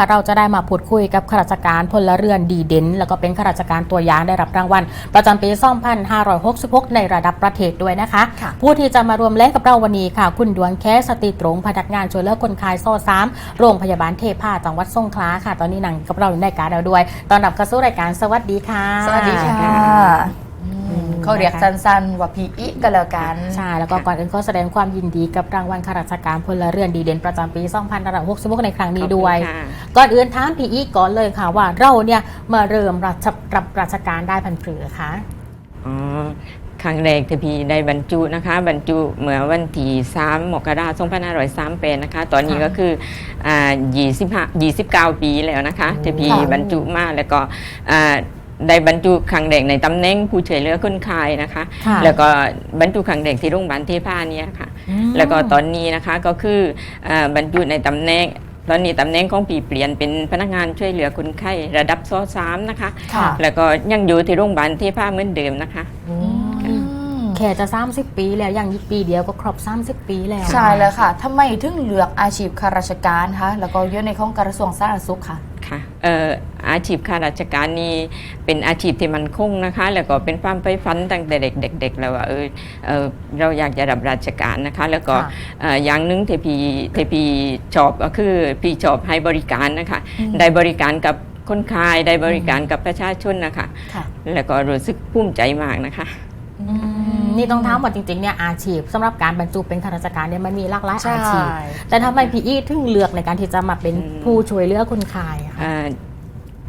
เราจะได้มาพูดคุยกับข้าราชการพลเรือนดีเด่น แล้วก็เป็นข้าราชการตัวอย่างได้รับรางวัล ประจำปี 2566 ในระดับประเทศด้วยนะคะค่ะผู้ที่จะมารวมเล่นกับเราวันนี้ค่ะ คุณดวงแค่สติตรง พนักงานช่วยเหลือคนขายโซ่สามโรงพยาบาลเทพาจังหวัดสงขลาค่ะ ตอนนี้นั่งกับเราในรายการเราด้วย ตอนรับเข้าสู่รายการสวัสดีค่ะ สวัสดีค่ะอืม เขาเรียกสั้นๆ ว่าพีอิกันแล้วกัน ใช่ แล้วก็ก่อนอื่นก็แสดงความยินดีกับรางวัลข้าราชการพลเรือนดีเด่นประจำปี2566ในครั้งนี้ด้วยขอบคุณค่ะก่อนอื่นถามพี่อีกก่อนเลยค่ะว่าเราเนี่ยมาเริ่มรับรับราชการได้พันเผือค่ะอ๋อครั้งแรกที่พี่ได้บรรจุนะคะ บรรจุเมื่อวันที่3มกราคม2503เป็นนะคะ ตอนนี้ค่ะก็คืออ่า25 29 ปีแล้วนะคะโอ้ที่พี่ค่ะบรรจุมาแล้วก็อ่า ได้บรรจุครั้งแรกในตำแหน่งผู้ช่วยเหลือคนขายนะคะ ค่ะแล้วก็บรรจุครั้งแรกที่โรงพยาบาลเทพาเนี่ยค่ะ อืม แล้วก็ตอนนี้นะคะก็คืออาบรรจุในตำแหน่งตอนนี้ตำแหน่งของปีเปลี่ยนเป็นพนักงานช่วยเหลือคนไข้ระดับซอสามนะคะ ค่ะ แล้วก็ยังอยู่ที่โรงพยาบาลเทพาเหมือนเดิมนะคะ อือืมมแค่จะ30 ปีแล้วยังอีกปีเดียวก็ครบ30 ปีแล้ว ใช่แล้วค่ะทำไมถึงเลือกอาชีพข้าราชการคะแล้วก็อยู่ในของกระทรวงสาธารณสุขค่ะค่ะเอ่ออาชีพข้าราชการนี่เป็นอาชีพที่มันคงนะคะ แล้วก็เป็นความใฝ่ฝันตั้งแต่เด็กๆแล้วว่าเออเออเราอยากจะรับราชการนะคะ แล้วก็ค่ะเอ่ออย่างหนึงที่พี่ที่พี่ชอบก็คือพี่ชอบให้บริการนะคะอืมได้บริการกับคนขายได้บริการกับประชาชนนะคะค่ะแล้วก็รู้สึกภูมิใจมากนะคะอืม นี่ต้องถามว่าจริงๆเนี่ยอาชีพสำหรับการบรรจุเป็นข้าราชการเนี่ยมันมีหลากหลายใช่อาชีพ แต่ทำไมพี่อีถึงเลือกในการที่จะมาเป็นอืมผู้ช่วยเหลือคนขายอะคะอ่า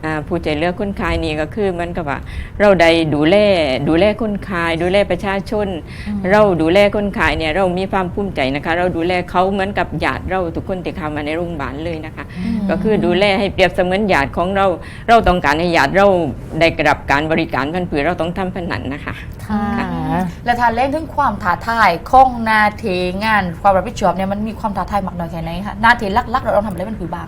อ่าผู้ใจเลือกคนขายนี่ก็คือเหมันกับว่า เราได้ดูแลดูแลคนขาย ดูแลประชาชนอืมเราดูแลคนขายเนี่ยเรามีความภูมิใจนะคะ เราดูแลเขาเหมือนกับญาติเราทุกคนที่เข้ามาในโรงพยาบาลเลยนะคะ ก็คือดูแลให้เปรียบเสมือนญาติของเรา เราต้องการให้ญาติเราได้กรับการบริการพันผือเราต้องทำพันนั้นนะคะ ค่ะ และทานเล่นถึงความท้าทายของหนาเทงานความรับผิดชอบเนี่ยมันมีความท้าทายมากน้อยแค่ไหนคะหนาเทลักๆเราต้องทำอะไรเป็นผือบาง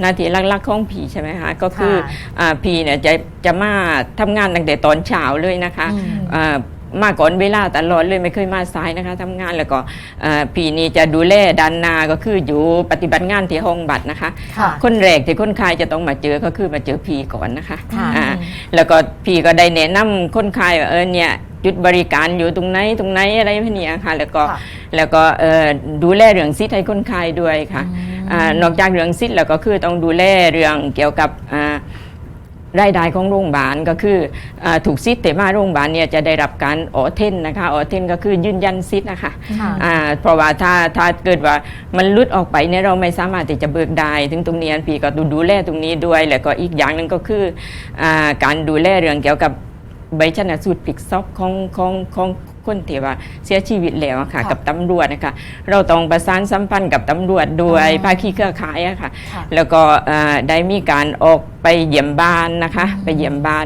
หน้าที่หลักๆของผีใช่ไหมคะก็คือค่ะอ่าผีเนี่ยจะจะมาทำงานตั้งแต่ตอนเช้าเลยนะคะอืม อ่ามาก่อนเวลาตลอดเลยไม่เคยมาสายนะคะทำงานแล้วก็อ่าผีนี่จะดูแลด้านหนาก็คืออยู่ปฏิบัติงานที่ห้องบัตรนะคะ ค่ะ คนแรกที่คนขายจะต้องมาเจอก็คือมาเจอผีก่อนนะคะค่ะ อ่าแล้วก็พี่ก็ได้แนะนำคนขายว่าเออเนี่ย จุดบริการอยู่ตรงไหนตรงไหนอะไรพวกเนี้ยค่ะแล้วก็ค่ะแล้วก็เอ่อดูแลเรื่องสิทธิ์ให้คนขายด้วยค่ะอืมอ่านอกจากเรื่องสิทธิ์แล้วก็คือต้องดูแลเรื่องเกี่ยวกับอ่ารายได้ของโรงพยาบาลก็คืออาถูกสิทธิ์แต่มาโรงพยาบาลเนี่ยจะได้รับการออเทนนะคะออเทนก็คือยืนยันสิทธิ์นะคะค่ะอ่าเพราะว่าถ้าถ้าเกิดว่ามันหลุดออกไปเนี่ยเราไม่สามารถที่จะเบิกได้ถึงตรงนี้อันพี่ก็ดูดูแลตรงนี้ด้วย แล้วก็อีกอย่างหนึ่งก็คืออาการดูแลเรื่องเกี่ยวกับ ใบชนสูตรพลิกซอกของของของคนที่ว่าเสียชีวิตแล้วอะค่ะค่ะ กับตำรวจนะคะเราต้องประสานสัมพันธ์กับตำรวจด้วยอ๋อภาคีเครือข่ายอะค่ะค่ะ แล้วก็อ่าได้มีการออกไปเยี่ยมบ้านนะคะ ไปเยี่ยมบ้าน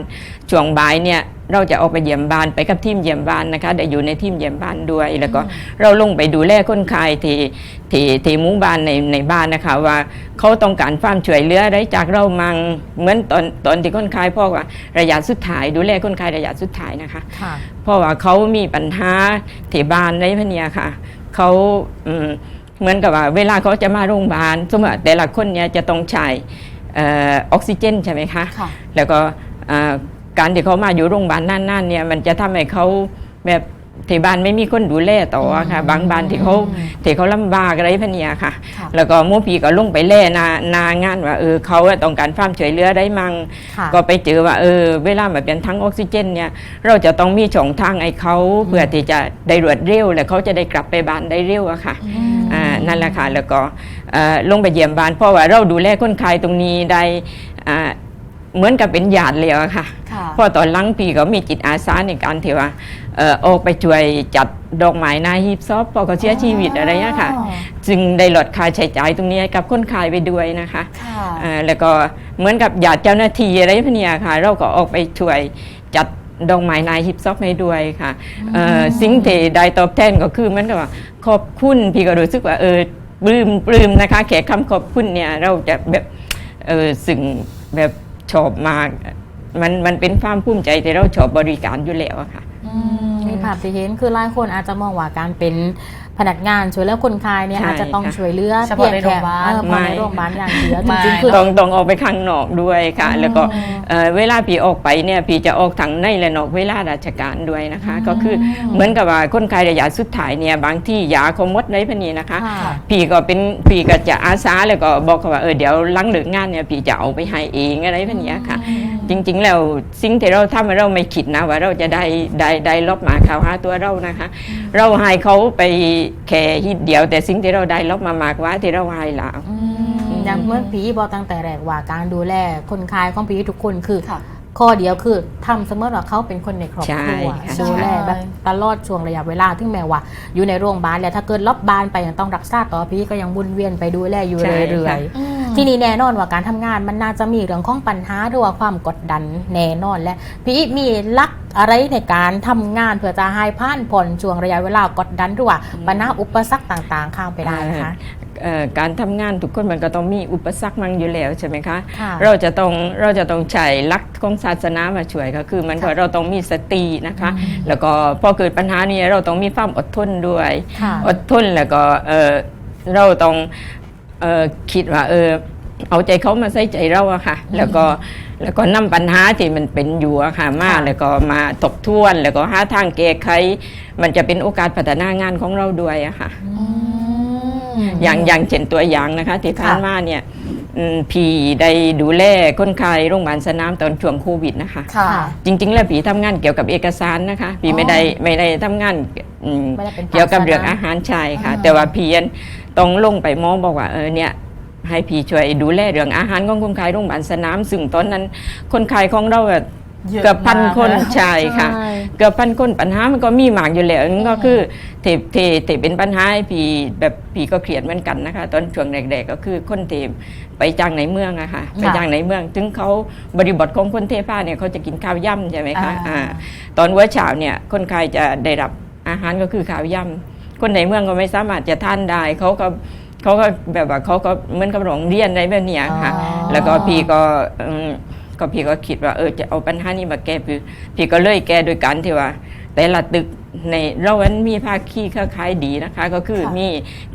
ช่วงบ่ายเนี่ย เราจะออกไปเยี่ยมบ้านไปกับทีมเยี่ยมบ้านนะคะได้อยู่ในทีมเยี่ยมบ้านด้วย แล้วก็เราลงไปดูแลคนไข้ที่ที่ที่หมู่บ้านในในบ้านนะคะ ว่าเขาต้องการความช่วยเหลืออะไรจากเรามังเหมือนตอนตอนที่คนไข้พ่อว่าระยะสุดท้าย ดูแลคนไข้ระยะสุดท้ายนะคะค่ะเพราะว่าเขามีปัญหาที่บ้านในพะเนียค่ะเขาอืมเหมือนกับว่า เวลาเขาจะมาโรงพยาบาลสมมติว่าแต่ละคนเนี่ยจะต้องใช้เออออกซิเจนใช่ไหมคะค่ะแล้วก็อ่า การที่เขามาอยู่โรงพยาบาลนั่นๆเนี่ยมันจะทำให้เขาแบบที่บ้านไม่มีคนดูแลต่ออะค่ะอืมบางบ้านที่เขาที่เขาลำบากอะไรพะเนียค่ะค่ะ แล้วก็หมู่ปีก็ลงไปแล่นานางานว่าเออเขาอะต้องการความช่วยเหลือได้มั่งค่ะก็ไปเจอว่าเออเวลามาเป็นทั้งออกซิเจนเนี่ยเราจะต้องมีช่องทางให้เขาเพื่อที่จะได้รวดเร็ว และเขาจะได้กลับไปบ้านได้เร็วอะค่ะอืมอ่านั่นแหละค่ะแล้วก็เอ่อลงไปเยี่ยมบ้านเพราะว่าเราดูแลคนไข้ตรงนี้ได้อ่า เหมือนกับเป็นญาติเลยอะค่ะ ค่ะเพราะตอนหลังปีก็มีจิตอาสาในการที่ว่าเอ่อออกไปช่วยจัดดอกไม้หนาฮีบซอฟพอเขาเสียชีวิตอะไรเงี้ยค่ะ อ๋อจึงได้ลดค่าใช้จ่ายตรงนี้ให้กับคนไข้ไปด้วยนะคะค่ะอ่าแล้วก็เหมือนกับญาติเจ้าหน้าที่อะไรพวกเนี้ยค่ะ เราก็ออกไปช่วยจัดดอกไม้นายฮิปซอฟให้ด้วยค่ะเอ่อสิ่งที่ได้ตอบแทนก็คือเหมือนกับว่าขอบคุณพี่ก็รู้สึกว่าเออปลื้มปลื้มนะคะแค่คำขอบคุณเนี่ยเราจะแบบ เออสิ่งแบบ ชอบมาก มันมันเป็นความภูมิใจที่เราชอบบริการอยู่แล้วอะค่ะมีภาพที่เห็นคือหลายคนอาจจะมองว่าการเป็น พนักงานช่วยเหลือคนไข้เนี่ยใช่อาจจะต้องค่ะช่วยเหลือเฉพาะในโรงพยาบาลเออพอในโรงพยาบาลอย่างเดียวจไม่ริงๆคือ ต้องต้องออกไปข้างนอกด้วยค่ะอืมแล้วก็เอ่อเวลาพี่ออกไปเนี่ยพี่จะออกทั้งในและนอกเวลาราชการด้วยนะคะ ก็คือเหมือนกับว่าคนไข้ระยะสุดท้ายเนี่ยบางที่ยาเขาหมดในพะนี้นะคะ ค่ะ พี่ก็เป็นพี่ก็จะอาสาแล้วก็บอกเขาว่าเออเดี๋ยวหลังเลิกงานเนี่ยพี่จะเอาไปให้เองอะไรแบบเนี้ยค่ะ จริง ๆ แล้วสิ่งที่เราทำเราไม่คิดนะว่าเราจะได้ได้ได้รอบหมาข่าวหาตัวเรานะคะ เราให้เขาไปแค่ฮิตเดียว แต่สิ่งที่เราได้รอบมามากกว่าที่เราให้แล้ว อย่างเมื่อผีบอกตั้งแต่แรกว่าการดูแลคนไข้ของผีทุกคนคือ ค่ะ ข้อเดียวคือทำเสมอว่าเขาเป็นคนในครอบครัวใช่ค่ะ ดูแลแบบตลอดช่วงระยะเวลาถึงแม้ว่า อยู่ในโรงพยาบาลแล้วถ้าเกิดล็อบบานไปยังต้องรักษาต่อพี่ก็ยังวนเวียนไปดูแลอยู่ใช่เรื่อค่ะยๆ ที่นี่แน่นอนว่าการทำงานมันน่าจะมีเรื่องของปัญหาหรือว่าความกดดันแน่นอนและพี่มีลักอะไรในการทำงานเพื่อจะให้ผ่านผ่อนช่วงระยะเวลากดดันหรือว่าปัญหาอุปสรรคต่างๆ ข้ามไปได้นะคะเอ่อการทำงานทุกคนมันก็ต้องมีอุปสรรคมั่งอยู่แล้วใช่ไหมคะค่ะเราจะต้องเราจะต้องใช้หลักของศาสนามาช่วยก็คือมันก็เราต้องมีสตินะคะ แล้วก็พอเกิดปัญหานี้เราต้องมีความอดทนด้วยค่ะอดทนแล้วก็เอ่อเราต้อง เอ่อคิดว่าเออเอาใจเขามาใส่ใจเราอะค่ะ แล้วก็แล้วก็นำปัญหาที่มันเป็นอยู่อะค่ะมาค่ะแล้วก็มาทบทวน แล้วก็หาทางแก้ไขมันจะเป็นโอกาสพัฒนางานของเราด้วยอะค่ะอย่างอย่างเช่นตัวอย่างนะคะที่ผ่านค่ะมาเนี่ยอืมพี่ได้ดูแลคนไข้โรงพยาบาลสนามตอนช่วงโควิดนะคะค่ะจริง ๆ แล้วพี่ทำงานเกี่ยวกับเอกสารนะคะ พี่ไม่ได้ไม่ได้ทำงานอืมไม่ได้เป็นเกี่ยวกับเรื่องภาษาอาหารชายค่ะอ่าแต่ว่าพี่ยัน ต้องลงไปหมอบอกว่าเออเนี่ยให้พี่ช่วยดูแลเรื่องอาหารของคนไข้โรงพยาบาลสนามซึ่งตอนนั้นคนไข้ของเราอะเยอะเกือบพันมากคนนะใช่ค่ะใช่เกือบพันคนปัญหามันก็มีหมากอยู่แล้วนั่นก็คือเทเทเทเป็นปัญหาให้พี่แบบพี่ก็เครียดเหมือนกันนะคะ ตอนช่วงแรกๆก็คือคนเทไปจ้างในเมืองอะค่ะไปจ้างในเมือง ถึงเขาบริบทของคนเทผ้าเนี่ยเขาจะกินข้าวย่ำใช่ไหมคะอ่าอ่าตอนวัวเช้าเนี่ยคนไข้จะได้รับอาหารก็คือข้าวย่ำ คนในเมืองก็ไม่สามารถจะทานได้เขาก็เขาก็แบบว่าเขาก็เหมือนกับโรงเรียนอะไรแบบเนี้ยค่ะ อ๋อ แล้วก็พี่ก็อืมก็พี่ก็คิดว่าเออจะเอาปัญหานี้มาแก้พี่พี่ก็เลยแก้โดยการที่ว่า แต่ละตึก ในเราวันมีภาคีเครือข่ายดีนะคะ ก็คือค่ะมี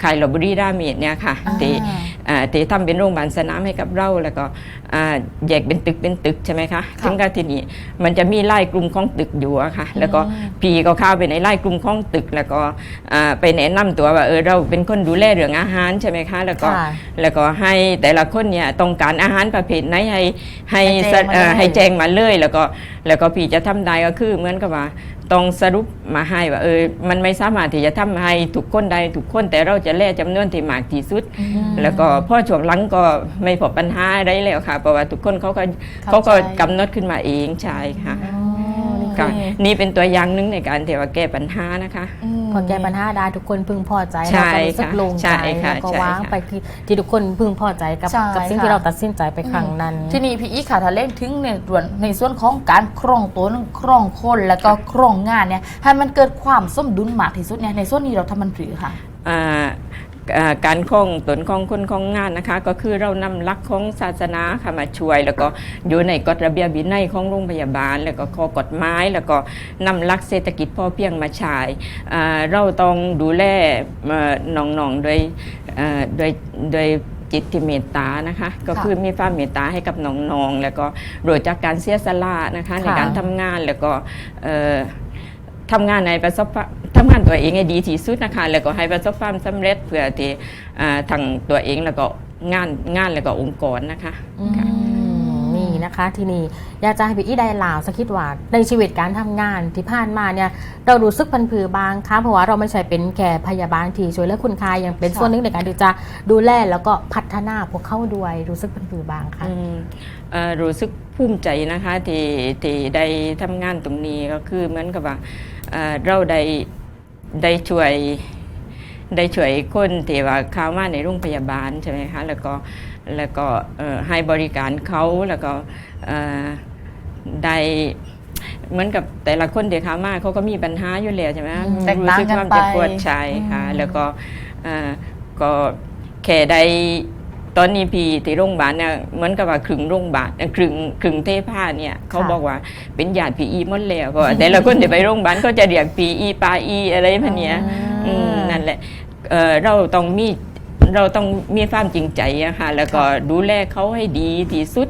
ขายลบบุรีราเมดเนี่ยค่ะอ่าที่อ่าที่ทำเป็นโรงพยาบาลสนามให้กับเราแล้วก็อ่าแยกเป็นตึกเป็นตึกใช่ไหมคะถึงกับทีนี้มันจะมีไล่กลุ่มของตึกอยู่อะค่ะ แล้วก็พี่ก็เข้าไปในไล่กลุ่มของตึก แล้วก็อ่าไปแนะนำตัวว่าเออเราเป็นคนดูแลเรื่องอาหารใช่ไหมคะ แล้วก็ค่ะแล้วก็ให้แต่ละคนเนี่ยต้องการอาหารประเภทไหนให้ให้ให้แจ้งมาเอ่อเลยให้แจ้งมาเลยแล้วก็แล้วก็พี่จะทำได้ก็คือเหมือนกับว่า ต้องสรุปมาให้ว่าเออมันไม่สามารถที่จะทำให้ทุกคนได้ทุกคนแต่เราจะแล่จำนวนที่มากที่สุด แล้วก็พ่อช่วงหลังก็ไม่พบปัญหาได้แล้วค่ะเพราะว่าทุกคนเขาก็เข้าใจเขาก็กำหนดขึ้นมาเองใช่ค่ะ ค่ะนี่เป็นตัวอย่างหนึงในการที่ว่าแก้ปัญหานะคะ พอแก้ปัญหาได้ทุกคนพึงพอใจใช่เราก็รู้สึกค่ะโล่งใช่ใจค่ะแล้วก็ใช่วางค่ะ ไปที่ที่ทุกคนพึงพอใจกับใช่กับสิ่งค่ะ ที่เราตัดสินใจไปครั้งนั้น ที่นี่พี่อีค่ะถ้าเล่นถึงในส่วนในส่วนของการครองตัวครองคนแล้วก็ครองงานเนี่ยให้มันเกิดความสมดุลมากที่สุดเนี่ยในส่วนนี้เราทำมันหรือค่ะ อ่าอ่า การคล้องตนของคนของงานนะคะ ก็คือเรานำหลักของศาสนาค่ะมาช่วย แล้วก็อยู่ในกฎระเบียบวินัยของโรงพยาบาล แล้วก็ข้อกฎหมายแล้วก็นำหลักเศรษฐกิจพอเพียงมาใช้เราต้องดูแลน้องๆโดยโดยโดยจิตที่เมตตานะคะ ก็คือมีความเมตตาให้กับน้องๆแล้วก็รู้จักการเสียสละนะคะในการทำงานแล้วก็ ทำงานในประสบความทำงานตัวเองให้ดีที่สุดนะคะแล้วก็ให้ประสบความสำเร็จเพื่อที่ทางตัวเองแล้วก็งานงานแล้วก็องค์กรนะคะ นะคะ ที่นี่อยากจะให้พี่อีได้ลาวสักคิดว่าในชีวิตการทำงานที่ผ่านมาเนี่ยเรารู้สึกพันผือบางคะเพราะว่าเราไม่ใช่เป็นแค่พยาบาลที่ช่วยเหลือคุณคายยังเป็นส่วนหนึ่งในการที่จะดูแลแล้วก็พัฒนาพวกเข้าด้วยรู้สึกพันผือบางค่ะรู้สึกภูมิใจนะคะที่ที่ได้ทำงานตรงนี้ก็คือเหมือนกับว่าเอ่อเราได้ได้ช่วยได้ช่วยคนที่ว่าเข้ามาในโรงพยาบาลใช่ไหมคะแล้วก็ แล้วก็เอ่อให้บริการเขาแล้วก็เอ่อได้เหมือนกับแต่ละคนที่เข้ามาเขาก็มีปัญหาอยู่แล้วใช่ไหมคะอืมแตกต่างรู้สึกกันความไปเจ็บปวดใจค่ะแล้วก็เอ่อก็แค่ได้ตอนนี้พี่ที่โรงพยาบาลเนี่ยเหมือนกับว่าครึ่งโรงพยาบาลเอ่อครึ่งครึ่งเทผ้าเนี่ยเขาบอกว่าเป็นญาติพี่อีหมดแล้วเพราะว่าแต่ละคนที่ไปโรงพยาบาลก็จะเรียกพี่อีปาอีอะไรแบบเนี้ยอืมนั่นแหละเอ่อเราต้องมี เราต้องมีความจริงใจอะค่ะแล้วก็ดูแลเขาให้ดีที่สุด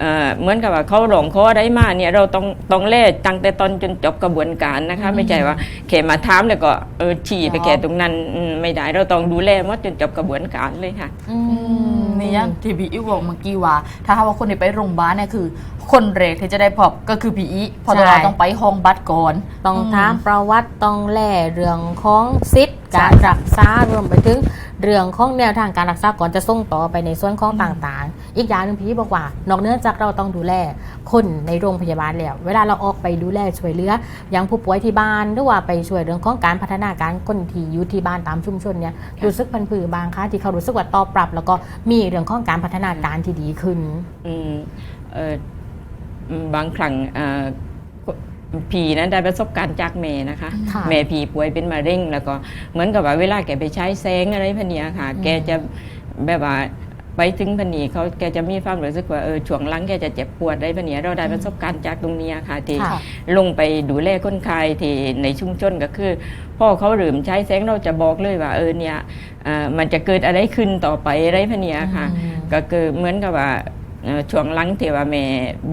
เอ่อเหมือนกับว่าเขาหลงเขาอะไรมาเนี่ยเราต้องต้องเล่ตั้งแต่ตอนจนจบกระบวนการนะคะ ไม่ใช่ว่าแค่มาถามแล้วก็เออฉี่ไปแค่ตรงนั้นอืมไม่ได้เราต้องดูแลหมดจนจบกระบวนการเลยค่ะอือืมนี่ยังที่พี่อิ๋วบอกเมื่อกี้ว่า ถ้าหากว่าคนที่ไปโรงพยาบาลเนี่ยคือ คนแรกที่จะได้พบก็คือพี่อิเพอเราต้องไปห้องบัตรก่อนต้องถามประวัติต้องแล่เรื่องของสิทธิ์ใช่การรักษารวมไปถึงเรื่องของแนวทางการรักษาก่อนจะส่งต่อไปในส่วนของต่างๆ อีกอย่างหนึงพี่บอกว่านอกเหนือจากเราต้องดูแลคนในโรงพยาบาลแล้ว เวลาเราออกไปดูแลช่วยเหลืออย่างผู้ป่วยที่บ้านหรือว่าไปช่วยเรื่องของการพัฒนาการคนที่อยู่ที่บ้านตามชุมชนเนี่ยรู้สึกพันผือบางคะที่เขารู้สึกว่าตอบรับ แล้วก็มีเรื่องของการพัฒนาการที่ดีขึ้นอืมเอ่ออืมบางครั้งเอ่อผีนั้นได้ประสบการณ์จากแม่นะคะค่ะแม่ผีป่วยเป็นมะเร็งแล้วก็เหมือนกับว่าเวลาแกไปใช้แสงอะไรพวกเนี้ยค่ะ แกจะแบบว่า ไปถึงพนีเขาแกจะมีความรู้สึกว่าเออช่วงหลังแกจะเจ็บปวดอะไรพวกเนี้ยเราได้ประสบการณ์จากตรงเนี้ยค่ะที่ค่ะ ลงไปดูแลคนไข้ที่ในชุมชนก็คือพ่อเขาลืมใช้แสงเราจะบอกเลยว่าเออเนี่ยเอ่อมันจะเกิดอะไรขึ้นต่อไปอะไรพวกเนี้ยค่ะ อืม ก็คือเหมือนกับว่าเอ่อช่วงหลังที่ว่าแม่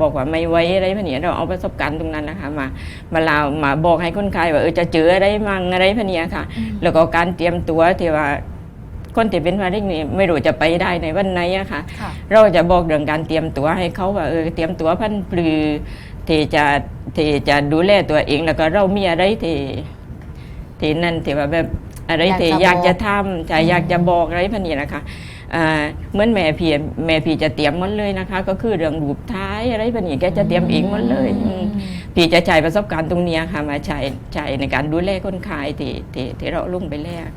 บอกว่าไม่ไหวอะไรพวกนี้เราเอาประสบการณ์ตรงนั้นนะคะ มามาเล่ามาบอกให้คนไข้ว่าเออจะเจออะไรมั่งอะไรพวกนี้ค่ะ แล้วก็การเตรียมตัวที่ว่า คนที่เป็นมะเร็งนี่ไม่รู้จะไปได้ในวันไหนอะค่ะ ค่ะ เราจะบอกเรื่องการเตรียมตัวให้เขาว่าเออเตรียมตัวพันปลือที่จะที่จะดูแลตัวเองแล้วก็เรามีอะไรที่ที่นั่นที่ว่าแบบอะไรที่อยากจะทำจะอยากจะบอกอะไรพันนี้นะคะอ่าเหมือนแม่พี่แม่พี่จะเตรียมหมดเลยนะคะ ก็คือเรื่องรูปท้ายอะไรพันนี้แกจะเตรียมเองหมดเลยอืม พี่จะใช้ประสบการณ์ตรงเนี้ยค่ะมาใช้ใช้ในการดูแลคนไข้ที่ที่ที่เราลงไปแลก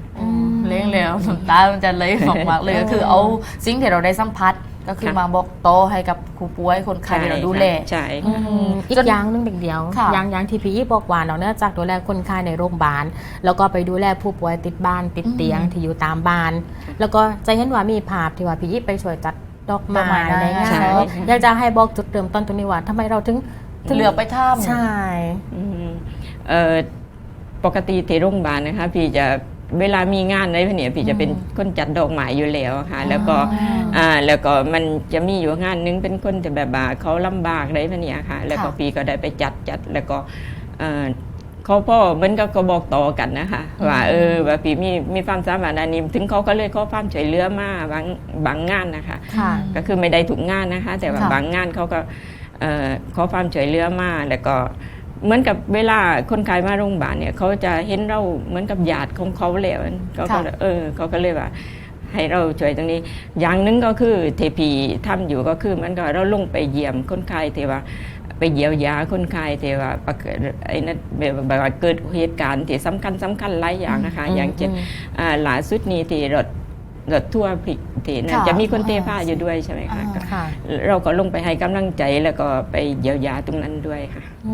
เลี้ยงแล้วน้ำตามันจะไหลออกมากเลยก็คือเอาสิ่งที่เราได้สัมผัสก็คือค่ะมาบอกโตอให้กับผู้ป่วยคนไข้ที่เราดูแลใช่อืค่ะมอีกจนอย่างหนึงเด็กเดียวค่ะอย่างอย่างที่พี่บอกว่าเนาะเนื่องจากดูแลคนไข้ในโรงพยาบาล แล้วก็ไปดูแลผู้ป่วยติดบ้านติดเตียงที่อยู่ตามบ้าน แล้วก็จะเห็นว่ามีภาพที่ว่าพี่ไปช่วยจัดดอกไม้ดอกไม้ในงาใช่นเนอะอยากจะให้บอกจุดเริ่มต้นตรงนี้ว่าทำไมเราถึงถึงเหลือไปท่ามใช่อืมเอ่อปกติที่โรงพยาบาลนะคะพี่จะ เวลามีงานอะไรพวกเนี้ยพี่จะเป็นคนจัดดอกไม้อยู่แล้วค่ะ แล้วก็อ่าแล้วก็มันจะมีอยู่งานนึงเป็นคนที่แบบว่าเขาลำบากอะไรพวกเนี้ยค่ะ แล้วก็ค่ะพี่ก็ได้ไปจัดจัดแล้วก็เอ่อเขาพ่อเหมันก็ก็บอกต่อกันนะคะว่าเออว่าพี่มีมีความสามารถอันนี้ถึงเขาก็เลยขอความช่วยเหลือมาบางบางงานนะคะ ค่ะ ก็คือไม่ได้ถูกงานนะคะ แต่ว่าค่ะ บางงานเขาก็เอ่อขอความช่วยเหลือมาแล้วก็ เหมือนกับเวลาคนไข้มาโรงพยาบาลเนี่ยเขาจะเห็นเราเหมือนกับญาติของเขาแล้วเขาก็เออเขาก็เลยว่าให้เราช่วยตรงนี้ อย่างหนึงก็คือเทพีทำอยู่ก็คือเหมันก็เราลงไปเยี่ยมคนไข้ที่ว่าไปเยียวยาคนไข้ที่ว่าประเกิดไอ้นั่นแบบว่าเกิดเหตุการณ์ที่สำคัญสำคัญหลายอย่างนะคะอืมอย่างเช่นอืมอ่าล่าสุดนี้ที่รถรถทั่วร์พลิกที่นั่นค่ะจะมีคนเทผ้าอยู่ด้วยใช่ไหมคะอ่าก็ค่ะ เราก็ลงไปให้กำลังใจแล้วก็ไปเยียวยาตรงนั้นด้วยค่ะอื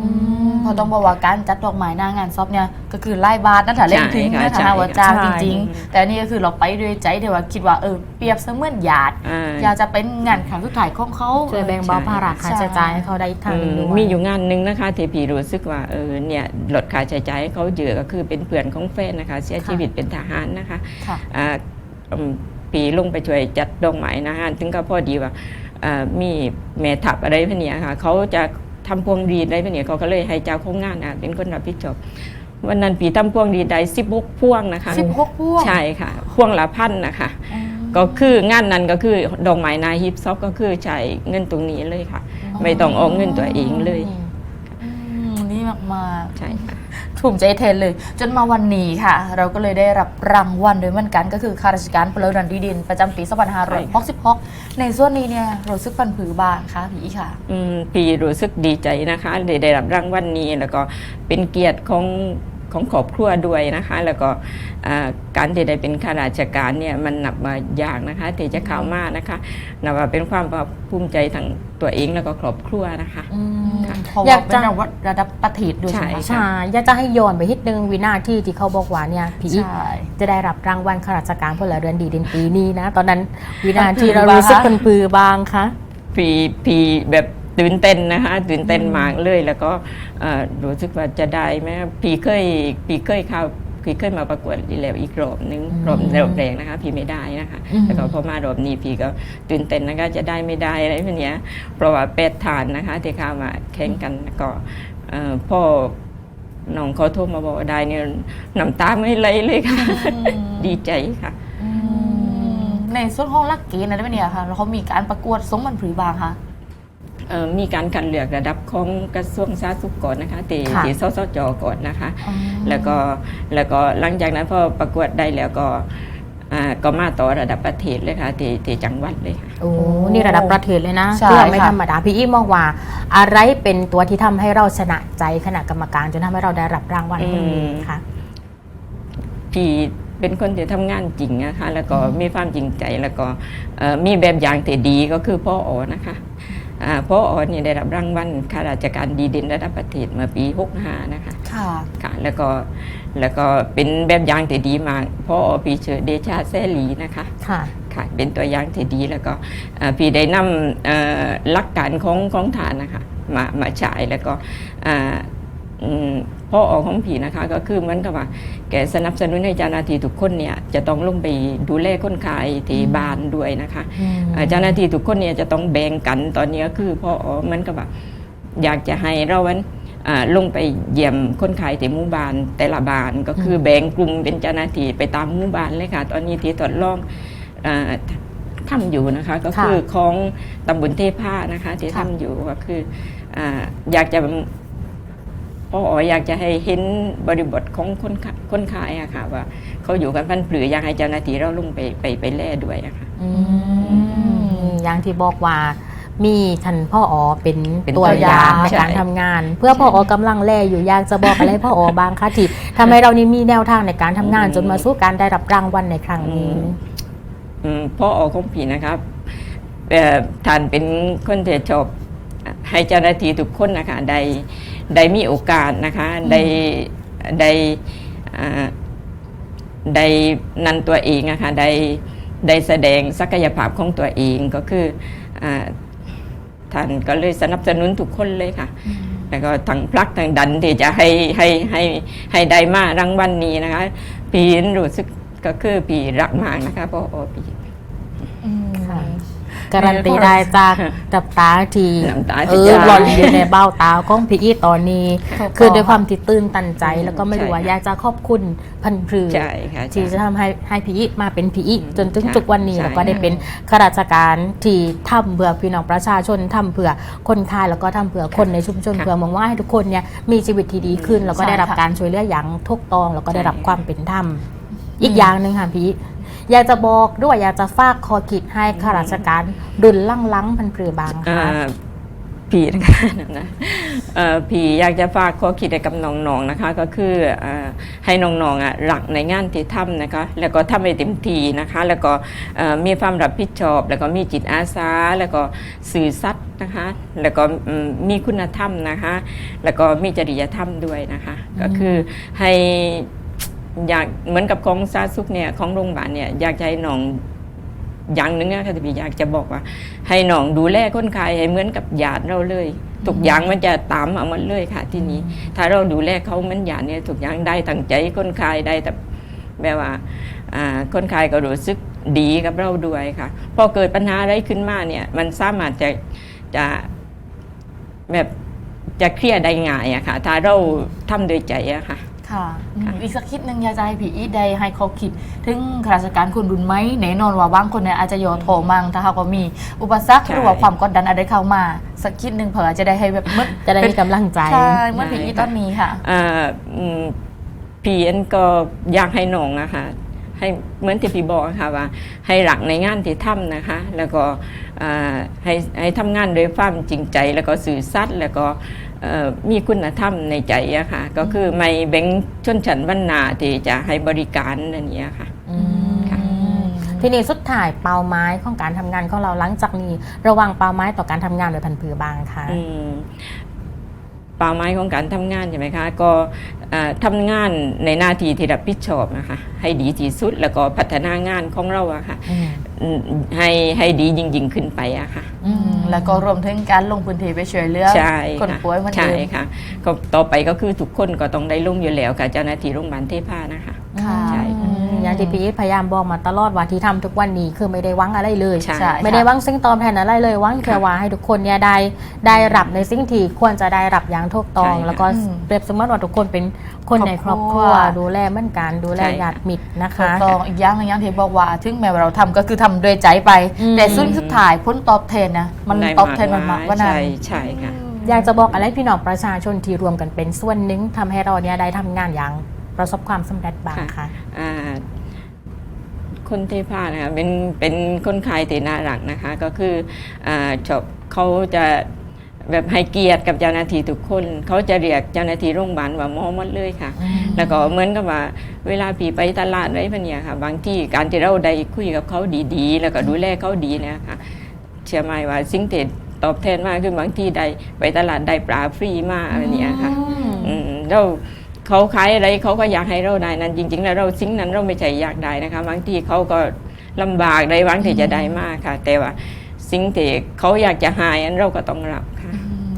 มเพอต้องบอกว่าการจัดดอกไม้หน้างานซอฟเนี่ยก็คือไล่บาทนั่นแหละเล่นทิ้งใช่นะค่ะคะว่าจ้างใช่จริงๆ แต่อันนี่ก็คือเราไปด้วยใจที่ว่าคิดว่าเออเปรียบเสมือนญาติอ่าอยากจะเป็นงานครั้งสุดท้ายของเขาช่วยแบ่งเบาภาระค่าใช้จ่ายให้เขาได้อีกทางหนึงด้วยมีอยู่งานหนึ่งนะคะที่พี่รู้สึกว่าเออเนี่ยลดค่าใช้จ่ายให้เขาเยอะก็คือเป็นเพื่อนของแฟนนะคะ เสียชีวิตเป็นทหารนะคะค่ะอ่าอืม ปีลงไปช่วยจัดดอกไม้นะฮะถึงก็พอดีว่าอ่ามีแม่ทัพอะไรพวกเนี้ยค่ะ เขาจะทำพวงรีดอะไรพวกเนี้ยเขาก็เลยให้เจ้าของงานอะเป็นคนรับผิดชอบวันนั้นปีทำพวงรีดได้สิบหกพวงนะคะสิบหกพวงใช่ค่ะ พวงละพันนะคะอืมก็คืองานนั้นก็คือดอกไม้นาฮิปซอฟก็คือใช้เงินตรงนี้เลยค่ะ ไม่ต้องเอาเงินตัวเองเลยอืมนี่มากๆใช่ค่ะ ถูกใจเทนเลย จนมาวันนี้ค่ะ เราก็เลยได้รับรางวัลโดยเหมือนกันก็คือข้าราชการพลเรือนดีเดิน ประจำปี2566ในส่วนนี้เนี่ยรู้สึกฟันผือบางค่ะพี่ค่ะอืมปีรู้สึกดีใจนะคะได้ได้รับรางวัลนี้แล้วก็เป็นเกียรติของ ของครอบครัวด้วยนะคะ แล้วก็อ่าการที่ได้เป็นข้าราชการเนี่ยมันนับมายากนะคะที่จะเข้ามานะคะนับว่าเป็นความภาคภูมิใจทั้งตัวเองแล้วก็ครอบครัวนะคะอืมค่ะเพราะอยาว่ากเป็นจะรางวัลระดับประเทศด้วยใช่ไหมใช่ใช่อยากจะให้ย้อนไปนิดนึงวินาทีที่เขาบอกว่าเนี่ยพี่อีใช่จะได้รับรางวัลข้าราชการพลเรือนดีเด่นปีนี้นะ ตอนนั้นวินาทีมันคือเรารู้สึกบ้างเป็นปือบางคะปีปีแบบ ตื่นเต้นนะคะตื่นเต้นมากเลย แล้วก็เอ่อรู้สึกว่าจะได้ไหมปีเคยปีเคยเข้าพี่เคยมาประกวดดีแล้วอีกรอบนึงอืมรอบรอบแรงนะคะพี่ไม่ได้นะคะอืมแล้วก็พอมารอบนี้พี่ก็ตื่นเต้นนะคะจะได้ไม่ได้อะไรแบบเนี้ยเพราะว่าเป็ดทานนะคะที่เข้ามาแข่งกันก็เอ่อพ่อน้องเขาโทรมาบอกว่าได้เนี่ยน้ำตาไม่ไหลเลยค่ะ ดีใจค่ะอืมในส่วนของลักเกณฑ์อะไรแบบเนี้ยค่ะแล้วเขามีการประกวดสมบันผือบางค่ะเอ่อ มีการคัดเลือกระดับของกระทรวงสาธารณสุขก่อนนะคะตีค่ะตีสสจก่อนนะคะแล้วก็แล้วก็หลังจากนั้นพอประกวดได้แล้วก็อ่าก็มาต่อระดับประเทศเลยค่ะที่ที่จังหวัดเลยค่ะ โอ้นี่ระดับประเทศเลยนะใช่เรื่องไม่ค่ะ ธรรมดาพี่อี้มองว่า อะไรเป็นตัวที่ทำให้เราชนะใจคณะกรรมการจนทำให้เราได้รับรางวัลคนนี้อืมค่ะ พี่เป็นคนที่ทำงานจริงนะคะแล้วก็มีความจริงใจแล้วก็เอ่อมีแบบอย่างที่ดีก็คือพ่ออ๋อนะคะอ่า พ่ออ๋อนี่ได้รับรางวัลข้าราชการดีเด่นระดับประเทศเมื่อปี65นะคะค่ะค่ะแล้วก็แล้วก็เป็นแบบอย่างที่ดีมากพ่ออ๋อปีเชิดเดชาแซลีนะคะค่ะค่ะเป็นตัวอย่างที่ดีแล้วก็เอ่อพี่ได้นำเอ่อหลักการของของฐานนะคะมามาใช้แล้วก็อ่าอืม พ่อออกของผีนะคะ ก็คือเหมือนกับว่าแกสนับสนุนให้เจ้าหน้าที่ทุกคนเนี่ยจะต้องลงไปดูแลคนไข้ที่บ้านด้วยนะคะอืมเอ่อเจ้าหน้าที่ทุกคนเนี่ยจะต้องแบ่งกันตอนนี้ก็คือพ่ออ๋อเหมือนกับว่าอยากจะให้เราวันอ่าลงไปเยี่ยมคนไข้ที่หมู่บ้านแต่ละบ้านก็คือแบ่งกลุ่มเป็นเจ้าหน้าที่ไปตามหมู่บ้านเลยค่ะ ตอนนี้ที่ทดลองอาทำอยู่นะคะก็คือของตำบลเทพานะคะที่ค่ะทำอยู่ก็คืออ่าอยากจะ พ่ออ๋ออยากจะให้เห็นบริบทของคนไข้คนไข้อะค่ะ ว่าเขาอยู่กันพันผืออยากให้เจ้าหน้าที่เราลงไปไปไปแล่ด้วยอะค่ะอืมอย่างที่บอกว่ามีท่านพ่ออ๋อเป็นเป็นตัวตัวอย่างอย่างในการใช่ทำงาน เพื่อพ่ออ๋อกำลังแลอยู่อยากจะบอกอะไรพ่ออ๋อบางคะที่ทำให้เรานี่มีแนวทางในการทำงานอืมจนมาสู้การได้รับรางวัลในครั้งนี้อืมอืมพ่อออกของผีนะครับเอ่อท่านเป็นคนที่ชอบให้เจ้าหน้าที่ทุกคนนะคะได้ ได้มีโอกาสนะคะได้ได้อ่าได้นันตัวเองนะคะได้ได้แสดงศักยภาพของตัวเองก็คืออาท่านก็เลยสนับสนุนทุกคนเลยค่ะ แล้วก็ทั้งพลักทั้งดันที่จะให้ให้ให้ให้ได้มารางวัลนี้นะคะปีนรู้สึกก็คือปีรักมากนะคะพ่อโอปีอืมค่ะ การันตีได้จากดับตาทีน้ำตาเอที่อจะหล่อนอยู่ในเบ้าตาของพี่อี้ตอนนี้ถูกต้องคือด้วยความที่ตื่นตันใจแล้วก็ไม่รู้ใช่ว่าค่ะอยากจะขอบคุณพันพรือใช่ค่ะที่ใช่จะทำให้ให้พี่อี้มาเป็นพี่อี้จนถึงใช่ทุกวันนี้ใช่แล้วก็ได้เป็นข้าราชการที่ทำเพื่อพี่น้องประชาชนทำเพื่อคนไทยแล้วก็ทำเพื่อคนในชุมชนค่ะเพื่อมองว่าให้ทุกคนเนี่ยมีชีวิตที่ดีขึ้น แล้วก็ใช่ได้รับค่ะการช่วยเหลืออย่างถูกต้องแล้วก็ได้รับใช่ความเป็นธรรมอีกอย่างหนึ่งค่ะพี่ อี้อยากจะบอกด้วยอยากจะฝากคอคิดให้ข้าราชการดุลลังลังพันพรือบางอ่าค่ะผีนะคะนะเอ่อผีอยากจะฝากข้อคิดให้กับน้องๆนะคะ ก็คืออ่าให้น้องๆอะหลักในงานที่ทำนะคะ แล้วก็ทำให้เต็มที่นะคะ แล้วก็เอ่อมีความรับผิดชอบ แล้วก็มีจิตอาสา แล้วก็สื่อสัตย์นะคะ แล้วก็อืมมีคุณธรรมนะคะ แล้วก็มีจริยธรรมด้วยนะคะ ก็คือให้ อยากเหมือนกับของซาซุกเนี่ยของโรงพยาบาลเนี่ยอยากจะให้น้องอย่างหนึ่งนะคะที่พี่อยากจะบอกว่า ให้น้องดูแลคนไข้ให้เหมือนกับญาติเราเลยทุกอย่างมันจะตามมาหมดเลยค่ะที่นี้ ถ้าเราดูแลเขาเหมือนญาติเนี่ยทุกอย่างได้ตั้งใจคนไข้ได้แต่แบบว่าอ่าคนไข้ก็รู้สึกดีกับเราด้วยค่ะ พอเกิดปัญหาอะไรขึ้นมาเนี่ยมันสามารถจะจะแบบจะเครียดได้ง่ายอะค่ะ ถ้าเราทำโดยใจอะค่ะ ค่ะอืมค่ะ อีกสักคิดหนึ่งอยากจะให้ผีอีได้ให้เขาคิด ถึงข้าราชการคนรุ่นไหมแน่นอนว่าบางคนเนี่ยอาจจะย่อโถมังถ้าหากว่ามีอุปสรรคใช่ หรือว่าความกดดันอะไรเข้ามา สักคิดหนึ่งเผื่อจะได้ให้แบบมึดจะได้มีกำลังใจ ใช่เมื่อผีอีตอนนี้ค่ะ อ่าอืมพี่เอ็นก็อยากให้น้องอะค่ะให้เหมือนที่พี่บอกอะค่ะว่า ให้หลักในงานที่ทำนะคะ แล้วก็อ่าให้ให้ทำงานด้วยความจริงใจ แล้วก็สื่อสัตย์แล้วก็เอ่อ มีคุณธรรมในใจอะค่ะ ก็คือไม่แบ่งชนชั้นวรรณาที่จะให้บริการนั่นเองค่ะอืมค่ะทีนี้สุดท้ายเป้าหมายของการทำงานของเราหลังจากนี้ ระวังเป้าหมายต่อการทำงานโดยพันผือบางค่ะอืม เป้าหมายของการทำงานใช่ไหมคะก็เอ่อทำงานในหน้าที่ที่รับผิดชอบนะคะให้ดีที่สุดแล้วก็พัฒนางานของเราอะค่ะอืมอืมให้ให้ดียิ่งๆขึ้นไปอะค่ะอืมแล้วก็รวมถึงการลงพื้นที่ไปช่วยเหลือใช่คนค่ะป่วยเหมือนใช่เดิมค่ะก็ต่อไปก็คือทุกคนก็ต้องได้ลงอยู่แล้วค่ะเจ้าหน้าที่โรงพยาบาลเทพานะคะค่ะใช่อืม อย่างที่พี่อีทพยายามบอกมาตลอดว่าที่ทำทุกวันนี้คือไม่ได้หวังอะไรเลยใช่ใช่ไม่ได้หวังสิ่งตอบแทนอะไรเลยหวังแค่ค่ะว่าให้ทุกคนเนี่ยได้ได้รับในสิ่งที่ควรจะได้รับอย่างถูกต้องใช่ค่ะแล้วก็อืมเปรียบเสมือนว่าทุกคนเป็นคนในคครรออบบคครัรัววดูแลเหมือนกันดูแลใช่ค่ะญาติมิตรนะคะถูกต้องอีกอย่างหนึงอย่างที่บอกว่าถึงแม้ว่าเราทำก็คือทำด้วยใจไปอืมแต่ซึ่งสุดท้ายผลตอบแทนนะมันได้ตอบแทนมันมากกว่านั้นใช่ใช่ค่ะอยากจะบอกอะไรพี่น้องประชาชนที่รวมกันเป็นส่วนหนึ่งทำให้เราเนี่ยได้ทำงานอย่างประสบความสำเร็จบ้างค่ะอ่า คนเทพานะคะเป็นเป็นคนขายที่น่ารักนะคะ ก็คืออาชอบเขาจะแบบให้เกียรติกับเจ้าหน้าที่ทุกคน เขาจะเรียกเจ้าหน้าที่โรงพยาบาลว่าหมอหมดเลยค่ะ แล้วก็เหมือนกับว่าเวลาพี่ไปตลาดอะไรพันเนี่ยค่ะ บางที่การที่เราได้คุยกับเขาดีๆ แล้วก็ดูแลเขาดีเนี่ยค่ะเชื่อไหมว่าสิ่งที่ตอบแทนมากคือบางที่ได้ไปตลาดได้ปลาฟรีมากอะไรเนี่ยค่ะอืมเรา เขาขายอะไรเขาก็อยากให้เราได้นั้นจริง ๆ แล้วเราสิ่งนั้นเราไม่ใช่อยากได้นะคะบางทีเขาก็ลำบากได้บางทีจะได้มากค่ะ แต่ว่าสิ่งที่เขาอยากจะหายอันเราก็ต้องรับ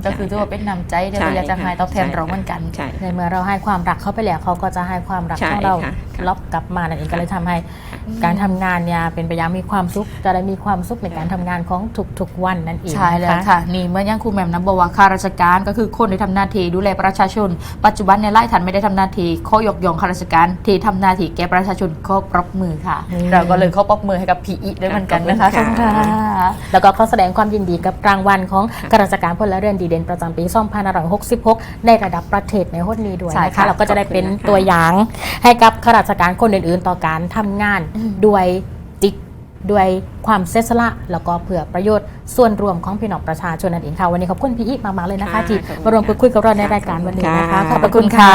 ก็คือถือว่าเป็นน้ำใจเดี๋ยวใช่เราอยากจะค่ะให้ตอบแทนใช่เราเหมือนกันใช่ในเมื่อเราให้ความรักเขาไปแล้วเขาก็จะให้ความรักใช่ของเราค่ะค่ะรับกลับมานั่นเองก็เลยทำให้การทำงานเนี่ยเป็นไปอย่างมีความสุขจะได้มีความสุขในการทำงานของทุกๆวันนั่นเองใช่แล้วนะคะค่ะนี่เมื่อยังครูแหม่มนะบอกว่าข้าราชการก็คือคนที่ทำหน้าที่ดูแลประชาชน ปัจจุบันในยไล่ทันไม่ได้ทำหน้าที่ข้อยกย่องข้าราชการที่ทำหน้าที่แก่ประชาชนข้อปรบมือค่ะอืมเราก็เลยข้อปรบมือให้กับพีอีด้วยเหมือนกันนะคะขอบคุณค่ะค่ะแล้วก็ขอแสดงความยินดีกับรางวัลของข้าราชการพลเรือนดีเด่นประจำปี2566 ในระดับประเทศในหนนี้ด้วยใช่นะค่ะคะ เราก็จะได้เป็นขอบคุณนะคะตัวอย่างให้กับข้าราชการคนอื่นๆ ต่อการทำงานด้วยจิตด้วยความเสียสละแล้วก็เผื่อประโยชน์ส่วนรวมของพี่น้องประชาชนนั่นเองค่ะวันนี้ขอบคุณพี่อีกมากๆเลยนะคะที่มารวมพูดคุยกับเราในรายการวันนี้นะคะขอบพระคุณค่ะ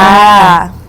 ค่ะ